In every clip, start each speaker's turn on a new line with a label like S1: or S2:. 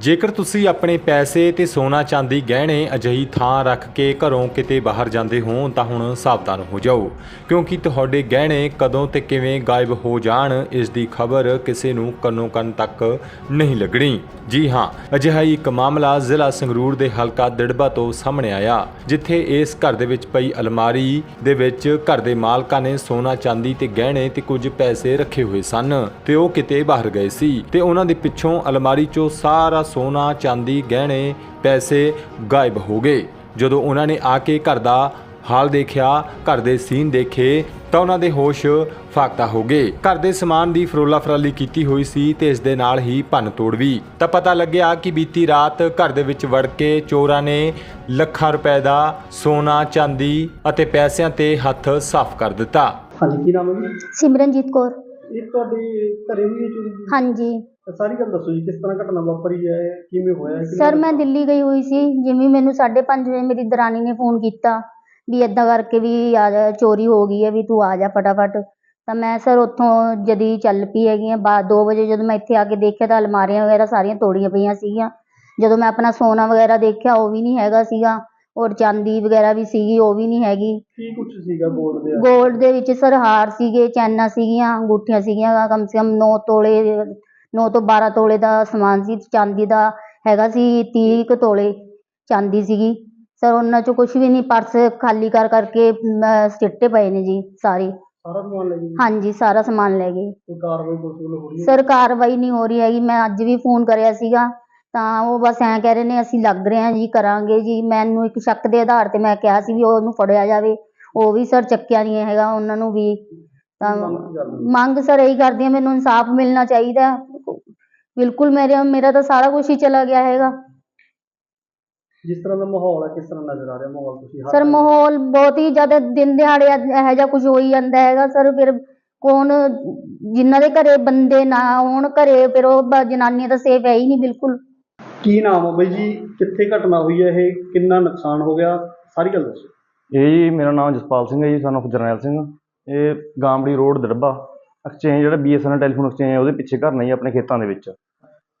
S1: ਜੇਕਰ ਤੁਸੀਂ ਆਪਣੇ ਪੈਸੇ ਤੇ ਸੋਨਾ ਚਾਂਦੀ ਗਹਿਣੇ ਅਜਿਹੀ ਥਾਂ ਰੱਖ ਕੇ ਘਰੋਂ ਕਿਤੇ ਬਾਹਰ ਜਾਂਦੇ ਹੋ, ਤਾਂ ਹੁਣ ਸਾਵਧਾਨ ਹੋ ਜਾਓ। ਕਿਉਂਕਿ ਤੁਹਾਡੇ ਗਹਿਣੇ ਕਦੋਂ ਤੇ ਕਿਵੇਂ ਗਾਇਬ ਹੋ ਜਾਣ, ਇਸ ਦੀ ਖਬਰ ਕਿਸੇ ਨੂੰ ਕੰਨੋਂ ਕੰਨ ਤੱਕ ਨਹੀਂ ਲੱਗਣੀ। ਜੀ ਹਾਂ, ਅਜਿਹਾ ਇੱਕ ਮਾਮਲਾ ਜ਼ਿਲ੍ਹਾ ਸੰਗਰੂਰ ਦੇ ਹਲਕਾ ਦਿੜਬਾ ਤੋਂ ਸਾਹਮਣੇ ਆਇਆ, ਜਿੱਥੇ ਇਸ ਘਰ ਦੇ ਵਿੱਚ ਪਈ ਅਲਮਾਰੀ ਦੇ ਵਿੱਚ ਘਰ ਦੇ ਮਾਲਕਾਂ ਨੇ ਸੋਨਾ ਚਾਂਦੀ ਤੇ ਗਹਿਣੇ ਤੇ ਕੁਝ ਪੈਸੇ ਰੱਖੇ ਹੋਏ ਸਨ ਤੇ ਉਹ ਕਿਤੇ ਬਾਹਰ ਗਏ ਸੀ ਤੇ ਉਹਨਾਂ ਦੇ ਪਿੱਛੋਂ ਅਲਮਾਰੀ 'ਚੋਂ ਸਾਰਾ ਸੋਨਾ ਚਾਂਦੀ ਗਹਿਣੇ ਪੈਸੇ ਗਾਇਬ ਹੋ ਗਏ। ਜਦੋਂ ਉਹਨਾਂ ਨੇ ਆ ਕੇ ਘਰ ਦਾ ਹਾਲ ਦੇਖਿਆ ਘਰ ਦੇ ਸੀਨ ਦੇਖੇ ਤਾਂ ਉਹਨਾਂ ਦੇ ਹੋਸ਼ ਫਾਕਤਾ ਹੋ ਗਏ। ਘਰ ਦੇ ਸਮਾਨ ਦੀ ਫਰੋਲਾ ਫਰਾਲੀ ਕੀਤੀ ਹੋਈ ਸੀ ਤੇ ਇਸ ਦੇ ਨਾਲ ਹੀ ਭੰਨ ਤੋੜ ਵੀ। ਤਾਂ ਪਤਾ ਲੱਗਿਆ ਕਿ ਬੀਤੀ ਰਾਤ ਘਰ ਦੇ ਵਿੱਚ ਵੜ ਕੇ ਚੋਰਾਂ ਨੇ ਲੱਖਾਂ ਰੁਪਏ ਦਾ ਸੋਨਾ ਚਾਂਦੀ ਅਤੇ ਪੈਸਿਆਂ ਤੇ ਹੱਥ ਸਾਫ਼ ਕਰ ਦਿੱਤਾ।
S2: ਹਾਂਜੀ ਕੀ ਨਾਮ ਹੈ ਜੀ?
S3: ਸਿਮਰਨਜੀਤ ਕੌਰ।
S2: ਇਹ ਤੁਹਾਡੀ ਘਰੇ ਹੋਈ ਹੈ ਚੋਰੀ?
S3: ਹਾਂਜੀ।
S2: ਸਾਰੀ ਗੱਲ ਦੱਸੋ ਜੀ ਕਿਸ ਤਰ੍ਹਾਂ ਘਟਨਾ ਵਾਪਰੀ ਹੈ ਕਿਵੇਂ ਹੋਇਆ
S3: ਸਰ ਮੈਂ ਦਿੱਲੀ ਗਈ ਹੋਈ ਸੀ ਜਿਵੇਂ ਮੈਨੂੰ 5:30 ਵਜੇ ਮੇਰੀ ਦਰਾਣੀ ਨੇ ਫੋਨ ਕੀਤਾ ਵੀ ਏਦਾਂ ਕਰਕੇ ਵੀ ਆ ਜਾ ਚੋਰੀ ਹੋ ਗਈ ਹੈ ਵੀ ਤੂੰ ਆ ਜਾ ਫਟਾਫਟ। ਤਾਂ ਮੈਂ ਸਰ ਉੱਥੋਂ ਜਦੀ ਚੱਲ ਪਈ ਹੈਗੀ ਹਾਂ ਬਾਅਦ 2 ਵਜੇ ਜਦੋਂ ਮੈਂ ਇੱਥੇ ਆ ਕੇ ਦੇਖਿਆ ਤਾਂ ਅਲਮਾਰੀਆਂ ਵਗੈਰਾ ਸਾਰੀਆਂ ਤੋੜੀਆਂ ਪਈਆਂ ਸੀਗੀਆਂ। ਜਦੋਂ ਮੈਂ ਆਪਣਾ ਸੋਨਾ ਵਗੈਰਾ ਦੇਖਿਆ ਉਹ ਵੀ ਨਹੀਂ ਹੈਗਾ ਸੀਗਾ। ਔਰ ਚਾਂਦੀ ਵਗੈਰਾ ਵੀ ਸੀਗੀ ਉਹ ਵੀ ਨਹੀਂ ਹੈਗੀ।
S2: ਕੀ ਕੁਝ ਸੀਗਾ ਗੋਲਡ ਦੇ
S3: ਗੋਲਡ ਦੇ ਵਿੱਚ ਸਰ ਹਾਰ ਸੀਗੇ ਚੈਨਾਂ ਸੀਗੀਆਂ ਅੰਗੂਠੀਆਂ ਸੀਗੀਆਂ ਕਮ ਸੇ ਕਮ 9 ਤੋਲੇ 9 ਤੋਂ 12 ਤੋਲੇ ਦਾ ਸਮਾਨ ਸੀ ਚਾਂਦੀ ਦਾ ਹੈਗਾ ਸੀ 30 ਕੁ ਤੋਲੇ ਚਾਂਦੀ ਸੀਗੀ। ਸਰ ਉਹਨਾਂ ਚੋਂ ਕੁਝ ਵੀ ਨਹੀਂ ਪਰਸ ਖਾਲੀ ਕਰ ਕਰਕੇ ਸਿੱਟੇ ਪਏ ਨੇ ਜੀ ਸਾਰੇ।
S2: ਸਾਰਾ ਸਮਾਨ ਲੈ ਗਏ
S3: ਹਾਂਜੀ ਸਾਰਾ ਸਮਾਨ ਲੈ ਗਏ।
S2: ਕੋਈ ਕਾਰਵਾਈ ਪੁਲਿਸ ਵੱਲੋਂ ਹੋ ਰਹੀ ਹੈ?
S3: ਸਰ ਕਾਰਵਾਈ ਨਹੀਂ ਹੋ ਰਹੀ ਹੈਗੀ। ਮੈਂ ਅੱਜ ਵੀ ਫੋਨ ਕਰਿਆ ਸੀਗਾ। ਤਾਂ ਉਹ ਬਸ ਐਂ ਕਹਿ ਰਹੇ ਨੇ ਅਸੀਂ ਲੱਗ ਰਹੇ ਹਾਂ ਜੀ ਕਰਾਂਗੇ ਜੀ। ਮੈਨੂੰ ਇੱਕ ਸ਼ੱਕ ਦੇ ਆਧਾਰ ਤੇ ਮੈਂ ਕਿਹਾ ਸੀ ਵੀ ਉਹਨੂੰ ਫੜਿਆ ਜਾਵੇ। ਉਹ ਵੀ ਸਰ ਚੱਕਿਆ ਨਹੀਂ ਹੈਗਾ ਉਹਨਾਂ ਨੂੰ ਵੀ। ਤਾਂ
S2: ਮੰਗ ਕੀ ਕਰਦੇ ਹੋ?
S3: ਮੰਗ ਸਰ ਇਹੀ ਕਰਦੀ ਹਾਂ ਮੈਨੂੰ ਇਨਸਾਫ ਮਿਲਣਾ ਚਾਹੀਦਾ। ਬਿਲਕੁਲ ਮੇਰੇ ਮੇਰਾ ਤਾਂ ਸਾਰਾ ਕੁਝ ਹੀ ਚਲਾ ਗਿਆ ਹੈਗਾ।
S2: ਜਿਸ ਤਰ੍ਹਾਂ ਦਾ ਮਾਹੌਲ ਹੈ ਕਿਸ ਤਰ੍ਹਾਂ ਨਜ਼ਰ ਆ ਰਿਹਾ ਮਾਹੌਲ ਤੁਸੀਂ ਹਰ
S3: ਸਰ ਮਾਹੌਲ ਬਹੁਤ ਹੀ ਜ਼ਿਆਦਾ ਦਿਨ ਦਿਹਾੜੇ ਇਹੋ ਜਿਹਾ ਕੁਝ ਹੋ ਹੀ ਜਾਂਦਾ ਹੈਗਾ। ਸਰ ਫਿਰ ਕੌਣ ਜਿਨ੍ਹਾਂ ਦੇ ਘਰੇ ਬੰਦੇ ਨਾ ਹੋਣ ਘਰੇ ਫਿਰ ਉਹ ਬ- ਜਨਾਨੀਆਂ ਤਾਂ ਸੇਫ ਹੈ ਹੀ ਨਹੀਂ ਬਿਲਕੁਲ।
S2: ਕੀ ਨਾਮ ਹੈ ਬਾਈ ਜੀ? ਕਿੱਥੇ ਘਟਨਾ ਹੋਈ ਹੈ ਇਹ? ਕਿੰਨਾ ਨੁਕਸਾਨ ਹੋ ਗਿਆ? ਸਾਰੀ ਗੱਲ ਦੱਸੋ।
S4: ਇਹ ਜੀ ਮੇਰਾ ਨਾਮ ਜਸਪਾਲ ਸਿੰਘ ਹੈ ਜੀ son of ਜਰਨੈਲ ਸਿੰਘ। ਇਹ ਗਾਮੜੀ ਰੋਡ ਦੜਬਾ। ਐਕਸਚੇਂਜ ਜਿਹੜਾ ਬੀਐਸਐਨਐਲ ਟੈਲੀਫੋਨ ਐਕਸਚੇਂਜ ਹੈ, ਉਹਦੇ ਪਿੱਛੇ ਘਰ ਨਹੀਂ, ਆਪਣੇ ਖੇਤਾਂ ਦੇ ਵਿੱਚ।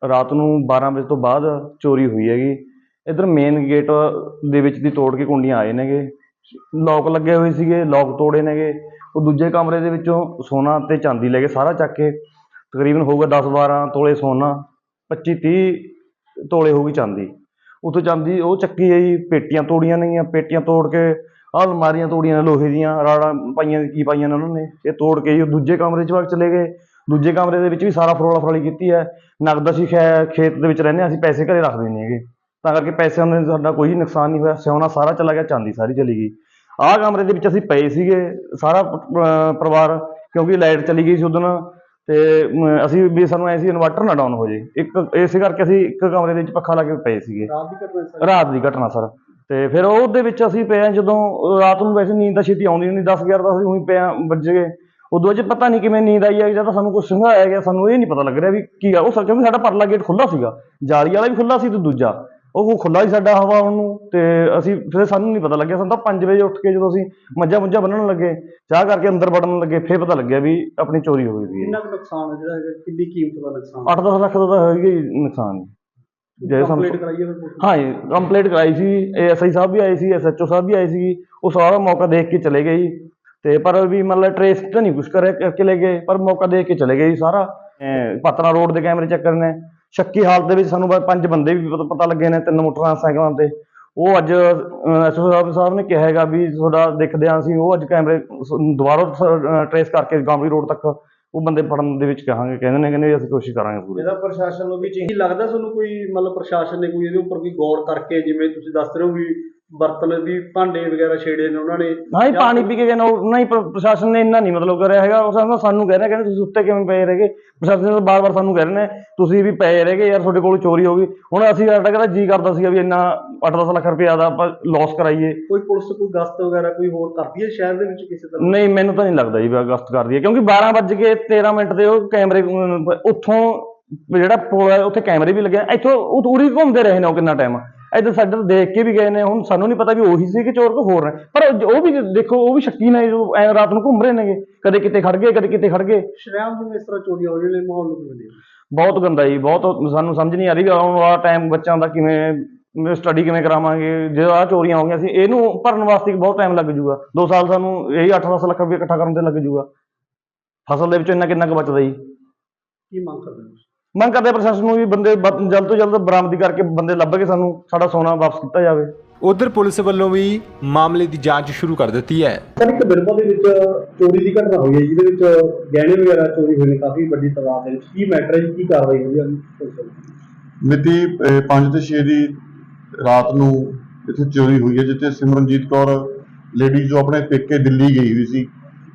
S4: ਰਾਤ ਨੂੰ 12 ਵਜੇ ਤੋਂ ਬਾਅਦ ਚੋਰੀ ਹੋਈ ਹੈਗੀ। ਇਧਰ ਮੇਨ ਗੇਟ ਦੇ ਵਿੱਚ ਦੀ ਤੋੜ ਕੇ ਕੁੰਡੀਆਂ ਆਏ ਨੇਗੇ। ਲੋਕ ਲੱਗੇ ਹੋਏ ਸੀਗੇ ਲੋਕ ਤੋੜੇ ਨੇਗੇ। ਉਹ ਦੂਜੇ ਕਮਰੇ ਦੇ ਵਿੱਚੋਂ ਸੋਨਾ ਤੇ ਚਾਂਦੀ ਲੈ ਕੇ ਸਾਰਾ ਚੱਕ ਕੇ ਤਕਰੀਬਨ ਹੋਊਗਾ 10 12 ਤੋਲੇ ਸੋਨਾ 25 30 ਤੋਲੇ ਹੋਊਗੀ ਚਾਂਦੀ। ਉੱਥੋਂ ਚਾਂਦੀ ਉਹ ਚੱਕੀ ਹੈ ਜੀ, ਪੇਟੀਆਂ ਤੋੜੀਆਂ ਨੇਗੀਆਂ, ਪੇਟੀਆਂ ਤੋੜ ਕੇ ਆਹ ਅਲਮਾਰੀਆਂ ਤੋੜੀਆਂ ਨੇ ਲੋਹੇ ਦੀਆਂ ਰਾੜਾਂ ਪਾਈਆਂ ਕੀ ਪਾਈਆਂ ਨੇ ਉਹਨਾਂ ਨੇ? ਇਹ ਤੋੜ ਕੇ ਜੀ ਦੂਜੇ ਕਮਰੇ 'ਚ ਵਗ ਚਲੇ ਗਏ। ਦੂਜੇ ਕਮਰੇ ਦੇ ਵਿੱਚ ਵੀ ਸਾਰਾ ਫਰੋਲਾ ਫਰਾਲੀ ਕੀਤੀ ਹੈ। ਨਗਦ ਅਸੀਂ ਖੈ- ਖੇਤ ਦੇ ਵਿੱਚ ਰਹਿੰਦੇ ਹਾਂ ਅਸੀਂ ਪੈਸੇ ਘਰੇ ਰੱਖਦੇ ਨਹੀਂ ਹੈਗੇ। ਤਾਂ ਕਰਕੇ ਪੈਸਿਆਂ ਦਾ ਸਾਡਾ ਕੋਈ ਨੁਕਸਾਨ ਨਹੀਂ ਹੋਇਆ। ਸਿਉਣਾ ਸਾਰਾ ਚਲਾ ਗਿਆ ਚਾਂਦੀ ਸਾਰੀ ਚਲੀ ਗਈ। ਆਹ ਕਮਰੇ ਦੇ ਵਿੱਚ ਅਸੀਂ ਪਏ ਸੀਗੇ ਸਾਰਾ ਪ- ਅਹ ਪਰਿਵਾਰ ਕਿਉਂਕਿ ਲਾਈਟ ਚਲੀ ਗਈ ਸੀ ਉਦੋਂ। ਤੇ ਮ, ਅਸੀਂ ਵੀ ਸਾਨੂੰ ਐ ਸੀ ਇਨਵਰਟਰ ਨਾ ਡਾਊਨ ਹੋ ਜੇ ਇੱਕ ਇਸੇ ਕਰਕੇ ਅਸੀਂ ਇੱਕ ਕਮਰੇ ਦੇ ਵਿੱਚ ਪੱਖਾ ਲਾ ਕੇ ਪਏ ਸੀਗੇ।
S2: ਰਾਤ ਦੀ ਘਟਨਾ ਸਰ
S4: ਰਾਤ ਦੀ ਘਟਨਾ ਸਰ। ਤੇ ਫਿਰ ਉਹਦੇ ਵਿੱਚ ਅਸੀਂ ਪਏ ਹਾਂ ਜਦੋਂ ਰਾਤ ਨੂੰ ਵੈਸੇ ਨੀਂਦ ਤਾਂ ਛੇਤੀ ਆਉਂਦੀ ਨਹੀਂ 10 11 ਤਾਂ ਅਸੀਂ ਉਹੀ ਪਏ ਹਾਂ ਵੱਜ ਗਏ। ਉਦੋਂ ਚ ਪਤਾ ਨਹੀਂ ਕਿਵੇਂ ਨੀਂਦ ਆਈ ਹੈ ਜਾਂ ਤਾਂ ਸਾਨੂੰ ਕੁਝ ਸੰਘਾਇਆ ਗਿਆ ਸਾਨੂੰ ਇਹ ਨਹੀਂ ਪਤਾ ਲੱਗ ਰਿਹਾ ਵੀ ਕੀ ਆ। ਉਹ ਸਰ ਕਿਉਂਕਿ ਸਾਡਾ ਪਰਲਾ ਗੇਟ ਖੁੱਲਾ ਸੀਗਾ। ਜਾਲੀ ਵਾਲਾ ਵੀ ਖੁੱਲਾ ਸੀ ਤੇ ਦੂਜਾ। ਉਹ ਖੁੱਲਾ ਸੀ ਸਾਡਾ ਹਵਾ ਆਉਣ ਨੂੰ ਤੇ ਅਸੀਂ ਫਿਰ ਸਾਨੂੰ ਨਹੀਂ ਪਤਾ ਲੱਗਿਆ। ਸਾਨੂੰ ਤਾਂ 5 ਵਜੇ ਉੱਠ ਕੇ ਜਦੋਂ ਅਸੀਂ ਮੱਝਾਂ ਮੁੱਝਾਂ ਬੰਨਣ ਲੱਗੇ ਚਾਹ ਕਰਕੇ ਅੰਦਰ ਵੜਨ ਲੱਗੇ ਫਿਰ ਪਤਾ ਲੱਗਿਆ ਵੀ ਆਪਣੀ ਚੋਰੀ ਹੋ ਗਈ ਹੈ
S2: ਕਿੰਨਾ ਕੁ ਨੁਕਸਾਨ ਹੈ ਜਿਹੜਾ ਕਿੰਨੀ ਕੀਮਤ ਦਾ ਨੁਕਸਾਨ?
S4: 8-10 ਲੱਖ ਦਾ ਤਾਂ ਹੈਗਾ ਹੀ ਨੁਕਸਾਨ। ਜੇ ਸਾਨੂੰ
S2: ਕੰਪਲੀਟ ਕਰਾਈਏ ਫਿਰ ਪੁਲਿਸ
S4: ਹਾਂ ਜੀ ਕੰਪਲੀਟ ਕਰਾਈ ਸੀ ਐਸਆਈ ਸਾਹਿਬ ਵੀ ਆਏ ਸੀ ਐਸਐਚਓ ਸਾਹਿਬ ਵੀ ਆਏ ਸੀ ਉਹ ਸਾਰਾ ਮੌਕਾ ਦੇਖ ਕੇ ਚਲੇ ਗਏ ਜੀ। ਤੇ ਪਰ ਵੀ ਮਤਲਬ ਟ੍ਰੇਸ ਤਾਂ ਨਹੀਂ ਕੁਛ ਕਰਿਆ ਕਰਕੇ ਲੈ ਗਏ ਪਰ ਮੌਕਾ ਦੇਖ ਕੇ ਚਲੇ ਗਏ ਜੀ ਸਾਰਾ। ਪਤਨਾ ਰੋਡ ਦੇ ਕੈਮਰੇ ਚੈੱਕ ਕਰਨੇ ਸ਼ੱਕੀ ਹਾਲਤ ਦੇ ਵਿੱਚ ਸਾਨੂੰ ਪੰਜ ਬੰਦੇ ਵੀ ਪਤਾ- ਲੱਗੇ ਨੇ ਤਿੰਨ ਮੋਟਰਸਾਈਕਲਾਂ ਤੇ। ਉਹ ਅੱਜ ਐਸਓ ਸਾਹਿਬ ਸਾਹਿਬ ਨੇ ਕਿਹਾ ਹੈਗਾ ਵੀ ਤੁਹਾਡਾ ਦੇਖਦੇ ਹਾਂ ਅਸੀਂ ਉਹ ਅੱਜ ਕੈਮਰੇ ਦੁਬਾਰਾ ਟ੍ਰੇਸ ਕਰਕੇ ਗਾਂਵੀ ਰੋਡ ਤੱਕ ਉਹ ਬੰਦੇ ਫੜਨ ਦੇ ਵਿੱਚ ਕਹਾਂਗੇ, ਕਹਿੰਦੇ ਨੇ, ਕਹਿੰਦੇ ਅਸੀਂ ਕੋਸ਼ਿਸ਼ ਕਰਾਂਗੇ ਪੂਰੀ।
S2: ਇਹਦਾ ਪ੍ਰਸ਼ਾਸਨ ਨੂੰ ਵੀ ਚਾਹੀਦਾ, ਲੱਗਦਾ ਤੁਹਾਨੂੰ ਕੋਈ ਮਤਲਬ ਪ੍ਰਸ਼ਾਸਨ ਨੇ ਕੋਈ ਇਹਦੇ ਉੱਪਰ ਕੋਈ ਗੌਰ ਕਰਕੇ, ਜਿਵੇਂ ਤੁਸੀਂ ਦੱਸ ਰਹੇ ਹੋ ਵੀ ਬਰਤਨ ਵੀ ਭਾਂਡੇ ਵਗੈਰਾ ਛੇੜੇ ਨੇ ਉਹਨਾਂ ਨੇ।
S4: ਹਾਂ ਜਾਂ ਪਾਣੀ ਪੀ ਕੇ ਗਏ ਨੇ ਉਹ ਨਹੀਂ ਪਰ ਪ੍ਰਸ਼ਾਸਨ ਨੇ ਇੰਨਾ ਨਹੀਂ ਮਤਲਬ ਕਰਿਆ ਹੈਗਾ। ਉਹ ਸਾਨੂੰ ਸਾਨੂੰ ਕਹਿ ਰਿਹਾ ਕਹਿੰਦੇ ਤੁਸੀਂ ਉੱਤੇ ਕਿਵੇਂ ਪਏ ਰਹੇਗੇ ਪ੍ਰਸ਼ਾਸਨ ਨੇ ਬਾਰ-ਬਾਰ ਸਾਨੂੰ ਕਹਿ ਰਹੇ ਨੇ ਤੁਸੀਂ ਵੀ ਪਏ ਰਹੇਗੇ ਯਾਰ ਤੁਹਾਡੇ ਕੋਲ ਚੋਰੀ ਹੋ ਗਈ। ਹੁਣ ਅਸੀਂ ਸਾਡਾ ਕਹਿੰਦਾ ਜੀ ਕਰਦਾ ਸੀਗਾ ਵੀ ਇੰਨਾ 8-10 ਲੱਖ ਰੁਪਏ ਦਾ ਆਪਾਂ ਲਾਸ ਕਰਾਈਏ।
S2: ਕੋਈ ਪੁਲਿਸ ਕੋਈ ਗਸ਼ਤ ਵਗੈਰਾ ਕੋਈ ਹੋਰ ਕਰਦੀ ਹੈ ਸ਼ਹਿਰ ਦੇ ਵਿੱਚ ਕਿਸੇ ਤਰ੍ਹਾਂ?
S4: ਨਹੀਂ ਮੈਨੂੰ ਤਾਂ ਨਹੀਂ ਲੱਗਦਾ ਜੀ ਵੀ ਅਗਸਤ ਕਰਦੀ ਹੈ ਕਿਉਂਕਿ 12 ਵੱਜ ਕੇ 13 ਮਿੰਟ ਦੇ ਉਹ ਕੈਮਰੇ ਅਮ, ਉੱਥੋਂ ਜਿਹੜਾ ਪੁਲ ਹੈ ਉੱਥੇ ਕੈਮਰੇ ਵੀ ਲੱਗੇ ਆ। ਇੱਥੋਂ ਉਹ ਉਰੀ ਘੁੰਮਦੇ ਰਹੇ ਨੇ ਉਹ ਕਿੰਨਾ ਟਾਈਮ ਇੱਧਰ ਸਾਡੇ ਤੋਂ ਦੇਖ ਕੇ ਵੀ ਗਏ ਨੇ ਹੁਣ ਸਾਨੂੰ ਨਹੀਂ ਪਤਾ ਵੀ ਉਹੀ ਸੀ ਕਿ ਚੋਰ ਕੋ ਹੋਰ ਨੇ। ਪਰ ਉਹ ਵੀ ਦੇਖੋ ਉਹ ਵੀ ਸ਼ੱਕੀ ਨੇ ਜੋ ਐਂ ਰਾਤ ਨੂੰ ਘੁੰਮ ਰਹੇ ਨੇਗੇ। ਕਦੇ ਕਿਤੇ ਖੜ ਗਏ ਕਦੇ ਕਿਤੇ ਖੜ ਗਏ।
S2: ਸ਼ਰਿਆਮ ਜਿਵੇਂ ਇਸ ਤਰ੍ਹਾਂ ਚੋਰੀਆਂ ਹੋ ਰਹੀਆਂ ਨੇ ਮਾਹੌਲ ਨੂੰ ਕਿਵੇਂ
S4: ਬਹੁਤ ਗੰਦਾ ਜੀ ਬਹੁਤ ਸਾਨੂੰ ਸਮਝ ਨਹੀਂ ਆ ਰਹੀ ਵੀ ਆਉਣ ਵਾਲਾ ਟਾਈਮ ਬੱਚਿਆਂ ਦਾ ਕਿਵੇਂ ਸਟੱਡੀ ਕਿਵੇਂ ਕਰਾਵਾਂਗੇ। ਜੇ ਆਹ ਚੋਰੀਆਂ ਹੋ ਗਈਆਂ ਸੀ ਇਹਨੂੰ ਭਰਨ ਵਾਸਤੇ ਬਹੁਤ ਟਾਈਮ ਲੱਗ ਜੂਗਾ। 2 ਸਾਲ ਸਾਨੂੰ ਇਹੀ 8-10 ਲੱਖ ਰੁਪਏ ਇਕੱਠਾ ਕਰਨ ਤੇ ਲੱਗ ਜੂਗਾ। ਫਸਲ ਦੇ ਵਿੱਚੋਂ ਇੰਨਾ ਕਿੰਨਾ ਕੁ ਬਚਦਾ ਜੀ?
S2: ਕੀ ਮੰਗ ਕਰਦੇ ਹੋ
S4: ਮੰਗ ਕਰਦੇ ਪ੍ਰਸ਼ਾਸਨ ਨੂੰ ਵੀ ਬੰਦੇ ਬ- ਜਲਦ ਤੋਂ ਜਲਦ ਬਰਾਮਦੀ ਕਰਕੇ ਬੰਦੇ ਲੱਭ ਕੇ ਸਾਨੂੰ ਸਾਡਾ ਸੋਨਾ ਵਾਪਸ ਕੀਤਾ ਜਾਵੇ।
S1: ਉਧਰ ਪੁਲਿਸ ਵੱਲੋਂ ਵੀ ਮਾਮਲੇ ਦੀ ਜਾਂਚ ਸ਼ੁਰੂ ਕਰ ਦਿੱਤੀ ਹੈ।
S2: ਸਰ ਇੱਕ ਬਿਰਬਾ ਦੇ ਵਿੱਚ ਚੋਰੀ ਦੀ ਘਟਨਾ ਹੋਈ ਹੈ ਜਿਹਦੇ ਵਿੱਚ ਗਹਿਣੇ ਵਗੈਰਾ ਚੋਰੀ ਹੋਏ ਨੇ ਕਾਫੀ ਵੱਡੀ ਤਾਦਾਦ ਦੇ ਵਿੱਚ। ਕੀ ਮੈਟਰ ਹੈ ਜੀ? ਕੀ ਕਾਰਵਾਈ ਹੋਈ ਹੈ? ਪੁਲਿਸ ਵੱਲੋਂ?
S5: ਮਿਤੀ 5 ਤੇ 6 ਦੀ ਰਾਤ ਨੂੰ ਇੱਥੇ ਚੋਰੀ ਹੋਈ ਹੈ ਜਿੱਥੇ ਸਿਮਰਨਜੀਤ ਕੌਰ ਲੇਡੀ ਜੋ ਆਪਣੇ ਪੇਕੇ ਦਿੱਲੀ ਗਈ ਹੋਈ ਸੀ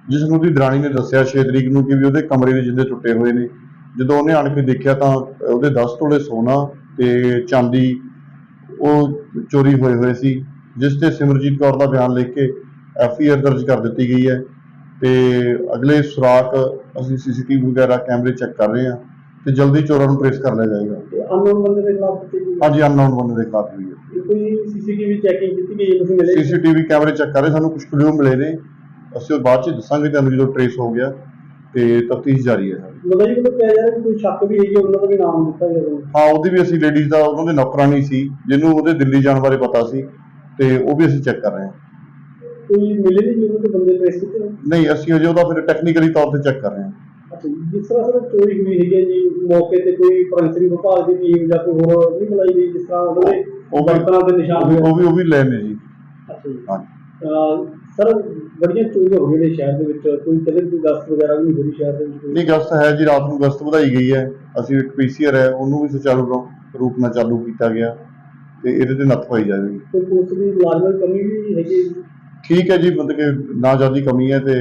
S5: ਜਿਸ ਨੂੰ ਉਹਦੀ ਦਰਾਣੀ ਨੇ ਦੱਸਿਆ 6 ਤਰੀਕ ਨੂੰ ਕਿ ਵੀ ਉਹਦੇ ਕਮਰੇ ਦੇ ਜਿੰਦੇ ਟੁੱਟੇ ਹੋਏ ਨੇ। ਜਦੋਂ ਉਹਨੇ ਆਣ ਕੇ ਦੇਖਿਆ ਤਾਂ ਉਹਦੇ 10 ਤੋਲੇ ਸੋਨਾ ਤੇ ਚਾਂਦੀ ਉਹ ਚੋਰੀ ਹੋਏ ਹੋਏ ਸੀ ਜਿਸ ਤੇ ਸਿਮਰਜੀਤ ਕੌਰ ਦਾ ਬਿਆਨ ਲਿਖ ਕੇ ਐਫ ਆਈ ਆਰ ਦਰਜ ਕਰ ਦਿੱਤੀ ਗਈ ਹੈ ਤੇ ਅਗਲੇ ਸੁਰਾਖ ਅਸੀਂ ਸੀਸੀਟੀਵੀ ਵਗੈਰਾ ਕੈਮਰੇ ਚੈੱਕ ਕਰ ਰਹੇ ਹਾਂ ਤੇ ਜਲਦੀ ਚੋਰਾਂ ਨੂੰ ਟ੍ਰੇਸ ਕਰ ਲਿਆ ਜਾਏਗਾ।
S2: ਅਨਨੋਨ ਬੰਦੇ ਦੇ ਖਿਲਾਫ
S5: ਹਾਂਜੀ ਅਨਨੋਨ ਬੰਦੇ ਦੇ ਖਿਲਾਫ ਹੋਈ ਹੈ।
S2: ਕੋਈ ਸੀਸੀਟੀਵੀ ਚੈਕਿੰਗ ਕੀਤੀ ਗਈ ਤੁਸੀਂ ਮਿਲੇ?
S5: ਸੀਸੀਟੀਵੀ ਕੈਮਰੇ ਚੈੱਕ ਕਰ ਰਹੇ ਸਾਨੂੰ ਕੁਝ ਕਲੂ ਮਿਲੇ ਨੇ। ਅਸੀਂ ਉਹ ਬਾਅਦ ਚ ਦੱਸਾਂਗੇ ਤੁਹਾਨੂੰ ਜਦੋਂ ਟ੍ਰੇਸ ਹੋ ਗਿਆ। ਤੇ ਤਫਤੀਸ਼ ਜਾਰੀ ਹੈ ਸਾਡੀ
S2: ਮਤਲਬ ਜੀ ਮੈਨੂੰ ਕਿਹਾ ਜਾ ਰਿਹਾ ਕਿ ਕੋਈ ਸ਼ੱਕ ਵੀ ਹੈਗੀ ਉਹਨਾਂ ਦਾ ਵੀ ਨਾਮ ਦਿੱਤਾ ਤੁਹਾਨੂੰ
S5: ਹਾਂ ਉਹਦੀ ਵੀ ਅਸੀਂ ਲੇਡੀਜ਼ ਦਾ ਉਹਨਾਂ ਦੇ ਨੌਕਰਾਨੀ ਸੀ ਜਿਹਨੂੰ ਉਹਦੇ ਦਿੱਲੀ ਜਾਣ ਬਾਰੇ ਪਤਾ ਸੀ ਤੇ ਉਹ ਵੀ ਅਸੀਂ ਚੈੱਕ ਕਰ ਰਹੇ ਹਾਂ।
S2: ਕੋਈ ਮਿਲੇ ਨਹੀਂ ਜਿਹਨੂੰ ਕੋਈ ਬੰਦੇ ਟ੍ਰੇਸ ਕੀਤੇ ਹੋਣ?
S5: ਨਹੀਂ ਅਸੀਂ ਅਜੇ ਉਹਦਾ ਫਿਰ ਟੈਕਨੀਕਲੀ ਤੌਰ ਤੇ ਚੈੱਕ ਕਰ ਰਹੇ ਹਾਂ।
S2: ਅੱਛਾ ਜੀ, ਜਿਸ ਤਰ੍ਹਾਂ ਸਰ ਚੋਰੀ ਹੋਈ ਹੈਗੀ ਹੈ ਜੀ ਮੌਕੇ ਤੇ ਕੋਈ ਫੋਰੈਂਸਿਕ ਵਿਭਾਗ ਦੀ ਟੀਮ ਜਾਂ ਕੋਈ ਹੋਰ ਨਹੀਂ ਬੁਲਾਈ ਗਈ ਜਿਸ ਤਰ੍ਹਾਂ ਉਹਨਾਂ ਦੇ
S5: ਉਹ ਵੀ-
S2: ਬਰਤਨਾਂ ਦੇ ਨਿਸ਼ਾਨ
S5: ਉਹ ਵੀ ਉਹ ਵੀ ਉਹ ਵੀ ਲੈ ਨੇ ਜੀ।
S2: ਅੱਛਾ ਜੀ।
S5: ਹਾਂ।
S2: ਅਹ ਸਰ ਬੜੀਆਂ ਚੋਰੀਆਂ ਹੋ ਰਹੀਆਂ ਨੇ ਸ਼ਹਿਰ ਦੇ ਵਿੱਚ ਕੋਈ ਕਦੇ ਕੋਈ ਗਸਤ ਵਗੈਰਾ ਵੀ ਨਹੀਂ ਹੋ ਰਹੀ ਸ਼ਹਿਰ ਦੇ ਵਿੱਚ ਕੋਈ।
S5: ਨਹੀਂ ਗਸਤ ਹੈ ਜੀ ਰਾਤ ਨੂੰ ਗਸਤ ਵਧਾਈ ਗਈ ਹੈ ਅਸੀਂ ਇੱਕ ਪੀਸੀਆਰ ਹੈ ਉਹਨੂੰ ਵੀ ਸੁਚਾਰੂ ਰੂਪ ਨਾਲ ਚਾਲੂ ਕੀਤਾ ਗਿਆ ਤੇ ਇਹਦੇ ਤੇ ਨੱਥ ਪਾਈ ਜਾਵੇਗੀ
S2: ਕੋਈ ਪੁਲਿਸ ਦੀ ਮੁਲਾਜ਼ਮਾਂ ਦੀ ਕਮੀ ਵੀ ਹੈਗੀ।
S5: ਠੀਕ ਹੈ ਜੀ ਮਤਲਬ ਕਿ ਨਾ ਜ਼ਿਆਦਾ ਕਮੀ ਹੈ ਤੇ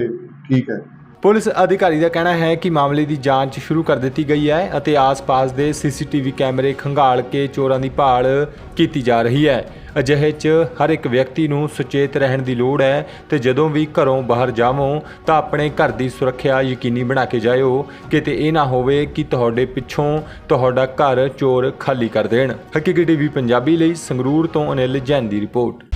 S5: ਠੀਕ ਹੈ
S1: ਪੁਲਿਸ ਅਧਿਕਾਰੀ ਦਾ ਕਹਿਣਾ ਹੈ ਕਿ ਮਾਮਲੇ ਦੀ ਜਾਂਚ ਸ਼ੁਰੂ ਕਰ ਦਿੱਤੀ ਗਈ ਹੈ ਅਤੇ ਆਸ-ਪਾਸ ਦੇ ਸੀਸੀਟੀਵੀ ਕੈਮਰੇ ਖੰਗਾਲ ਕੇ ਚੋਰਾਂ ਦੀ ਭਾਲ ਕੀਤੀ ਜਾ ਰਹੀ ਹੈ। ਅਜਿਹੇ 'ਚ ਹਰ ਇੱਕ ਵਿਅਕਤੀ ਨੂੰ ਸੁਚੇਤ ਰਹਿਣ ਦੀ ਲੋੜ ਹੈ ਤੇ ਜਦੋਂ ਵੀ ਘਰੋਂ ਬਾਹਰ ਜਾਵੋ ਤਾਂ ਆਪਣੇ ਘਰ ਦੀ ਸੁਰੱਖਿਆ ਯਕੀਨੀ ਬਣਾ ਕੇ ਜਾਇਓ। ਕਿਤੇ ਇਹ ਨਾ ਹੋਵੇ ਕਿ ਤੁਹਾਡੇ ਪਿੱਛੋਂ ਤੁਹਾਡਾ ਘਰ ਚੋਰ ਖਾਲੀ ਕਰ ਦੇਣ। ਹਕੀਕੀ ਟੀਵੀ ਪੰਜਾਬੀ ਲਈ ਸੰਗਰੂਰ ਤੋਂ ਅਨਿਲ ਜੈਨ ਦੀ ਰਿਪੋਰਟ।